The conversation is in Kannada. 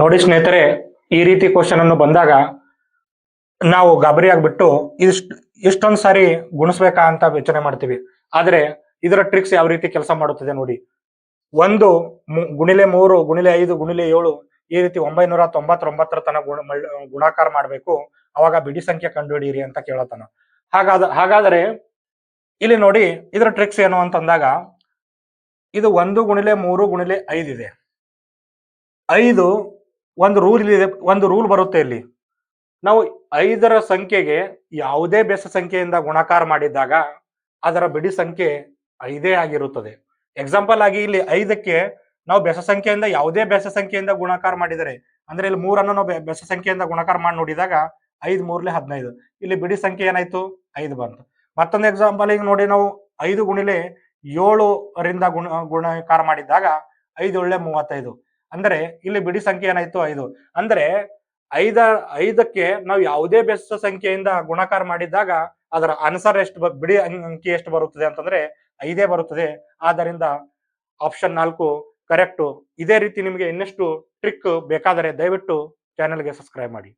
ನೋಡಿ ಸ್ನೇಹಿತರೆ, ಈ ರೀತಿ ಕ್ವಶನ್ ಅನ್ನು ಬಂದಾಗ ನಾವು ಗಾಬರಿ ಆಗ್ಬಿಟ್ಟು ಇಷ್ಟ ಇಷ್ಟೊಂದ್ ಸಾರಿ ಗುಣಿಸ್ಬೇಕಾ ಅಂತ ಯೋಚನೆ ಮಾಡ್ತೀವಿ. ಆದ್ರೆ ಇದರ ಟ್ರಿಕ್ಸ್ ಯಾವ ರೀತಿ ಕೆಲಸ ಮಾಡುತ್ತದೆ ನೋಡಿ. ಒಂದು ಗುಣಿಲೆ ಮೂರು, ಗುಣಿಲೆ ಐದು, ಗುಣಿಲೆ ಏಳು, ಈ ರೀತಿ ಒಂಬೈನೂರ ತೊಂಬತ್ತೊಂಬತ್ತರ ತನಕ ಗುಣ ಗುಣಾಕಾರ ಮಾಡಬೇಕು. ಅವಾಗ ಬಿಡಿ ಸಂಖ್ಯೆ ಕಂಡುಹಿಡಿಯಿರಿ ಅಂತ ಕೇಳತ್ತಾನ. ಹಾಗಾದ, ಹಾಗಾದರೆ ಇಲ್ಲಿ ನೋಡಿ ಇದರ ಟ್ರಿಕ್ಸ್ ಏನು ಅಂತಂದಾಗ, ಇದು ಒಂದು ಗುಣಿಲೆ ಮೂರು, ಗುಣಿಲೆ ಐದು ಇದೆ ಐದು ಒಂದು ರೂಲ್ ಇದೆ, ಒಂದು ರೂಲ್ ಬರುತ್ತೆ ಇಲ್ಲಿ. ನಾವು ಐದರ ಸಂಖ್ಯೆಗೆ ಯಾವುದೇ ಬೆಸ ಸಂಖ್ಯೆಯಿಂದ ಗುಣಾಕಾರ ಮಾಡಿದಾಗ ಅದರ ಬಿಡಿ ಸಂಖ್ಯೆ ಐದೇ ಆಗಿರುತ್ತದೆ. ಎಕ್ಸಾಂಪಲ್ ಆಗಿ ಇಲ್ಲಿ ಐದಕ್ಕೆ ನಾವು ಬೆಸ ಸಂಖ್ಯೆಯಿಂದ ಯಾವುದೇ ಬೆಸ ಸಂಖ್ಯೆಯಿಂದ ಗುಣಾಕಾರ ಮಾಡಿದರೆ, ಅಂದ್ರೆ ಇಲ್ಲಿ ಮೂರನ್ನು ನಾವು ಬೆಸ ಸಂಖ್ಯೆಯಿಂದ ಗುಣಾಕಾರ ಮಾಡಿ ನೋಡಿದಾಗ ಐದು ಮೂರ್ಲೆ ಹದಿನೈದು. ಇಲ್ಲಿ ಬಿಡಿ ಸಂಖ್ಯೆ ಏನಾಯ್ತು? ಐದು ಬಂತು. ಮತ್ತೊಂದು ಎಕ್ಸಾಂಪಲ್ ಈಗ ನೋಡಿ ನಾವು ಐದು ಗುಣಿಲೆ ಏಳರಿಂದ ಗುಣ, ಗುಣಾಕಾರ ಮಾಡಿದಾಗ ಐದು ಒಳ್ಳೆ ಮೂವತ್ತೈದು. ಅಂದ್ರೆ ಇಲ್ಲಿ ಬಿಡಿ ಸಂಖ್ಯೆ ಏನಾಯ್ತು? ಐದು. ಅಂದ್ರೆ ಐದ, ಐದಕ್ಕೆ ನಾವು ಯಾವುದೇ ಬೆಸ ಸಂಖ್ಯೆಯಿಂದ ಗುಣಕಾರ ಮಾಡಿದಾಗ ಅದರ ಆನ್ಸರ್ ಎಷ್ಟು ಬಿಡಿ ಅಂಕಿ ಎಷ್ಟು ಬರುತ್ತದೆ ಅಂತಂದ್ರೆ ಐದೇ ಬರುತ್ತದೆ. ಆದ್ದರಿಂದ ಆಪ್ಷನ್ ನಾಲ್ಕು ಕರೆಕ್ಟ್ ಇದೇ ರೀತಿ ನಿಮಗೆ ಇನ್ನಷ್ಟು ಟ್ರಿಕ್ ಬೇಕಾದರೆ ದಯವಿಟ್ಟು ಚಾನೆಲ್ಗೆ ಸಬ್ಸ್ಕ್ರೈಬ್ ಮಾಡಿ.